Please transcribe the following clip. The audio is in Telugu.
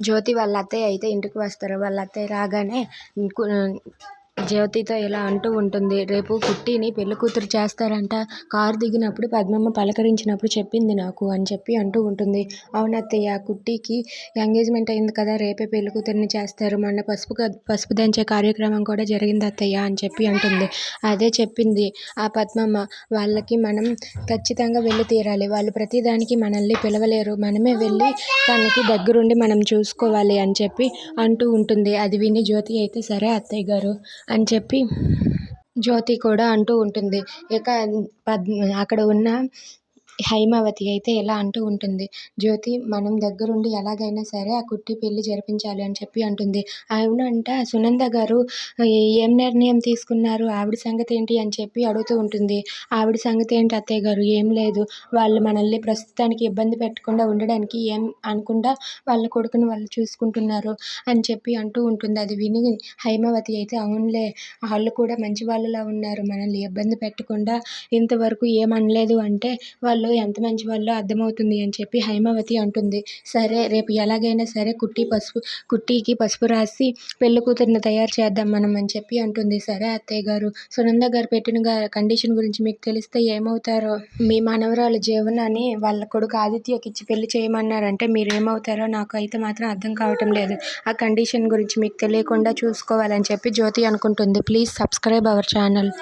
జ్యోతి వాళ్ళ అత్తయ్య అయితే ఇంటికి వస్తారు. వాళ్ళ అత్తయ్య రాగానే జ్యోతితో ఇలా అంటూ ఉంటుంది. రేపు కుట్టిని పెళ్ళి కూతురు చేస్తారంట. కారు దిగినప్పుడు పద్మమ్మ పలకరించినప్పుడు చెప్పింది నాకు అని చెప్పి అంటూ ఉంటుంది. అవునత్తయ్య కుట్టికి ఎంగేజ్మెంట్ అయింది కదా రేపే పెళ్ళి కూతురిని చేస్తారు. మొన్న పసుపు క- పసుపు దంచే కార్యక్రమం కూడా జరిగింది అత్తయ్య అని చెప్పి అంటుంది. అదే చెప్పింది ఆ పద్మమ్మ. వాళ్ళకి మనం ఖచ్చితంగా వెళ్ళి తీరాలి. వాళ్ళు ప్రతిదానికి మనల్ని పిలవలేరు. మనమే వెళ్ళి తనకి దగ్గరుండి మనం చూసుకోవాలి అని చెప్పి అంటూ ఉంటుంది. అది విని జ్యోతి అయితే సరే అత్తయ్య గారు అని చెప్పి జ్యోతి కూడా అంటూ ఉంటుంది. ఇక పద్మ అక్కడ ఉన్న హైమావతి అయితే ఇలా అంటూ ఉంటుంది? జ్యోతి మనం దగ్గరుండి ఎలాగైనా సరే ఆ కుట్టి పెళ్ళి జరిపించాలి అని చెప్పి అంటుంది. అవునంట సునంద గారు ఏం నిర్ణయం తీసుకున్నారు? ఆవిడ సంగతి ఏంటి అని చెప్పి అడుగుతూ ఉంటుంది. ఆవిడ సంగతి ఏంటి అత్తయ్య గారు? ఏం లేదు. వాళ్ళు మనల్ని ప్రస్తుతానికి ఇబ్బంది పెట్టకుండా ఉండడానికి ఏం అనకుండా వాళ్ళ కొడుకుని వాళ్ళు చూసుకుంటున్నారు అని చెప్పి అంటూ ఉంటుంది. అది విని హైమావతి అయితే అవునులే వాళ్ళు కూడా మంచి వాళ్ళలా ఉన్నారు. మనల్ని ఇబ్బంది పెట్టకుండా ఇంతవరకు ఏమనలేదు అంటే వాళ్ళు ఎంత మంచి వాళ్ళో అర్థమవుతుంది అని చెప్పి హైమావతి అంటుంది. సరే రేపు ఎలాగైనా సరే కుట్టి పసుపు కుట్టికి పసుపు రాసి పెళ్ళి కూతురిని తయారు చేద్దాం మనం అని చెప్పి అంటుంది. సరే అత్తయ్య గారు సునంద గారు పెట్టిన కండిషన్ గురించి మీకు తెలిస్తే ఏమవుతారో? మీ మనవరాలు జీవనాన్ని వాళ్ళ కొడుకు ఆదిత్యకి ఇచ్చి పెళ్ళి చేయమన్నారంటే మీరు ఏమవుతారో నాకు అయితే మాత్రం అర్థం కావటం లేదు. ఆ కండిషన్ గురించి మీకు తెలియకుండా చూసుకోవాలని చెప్పి జ్యోతి అనుకుంటుంది. Please subscribe our channel.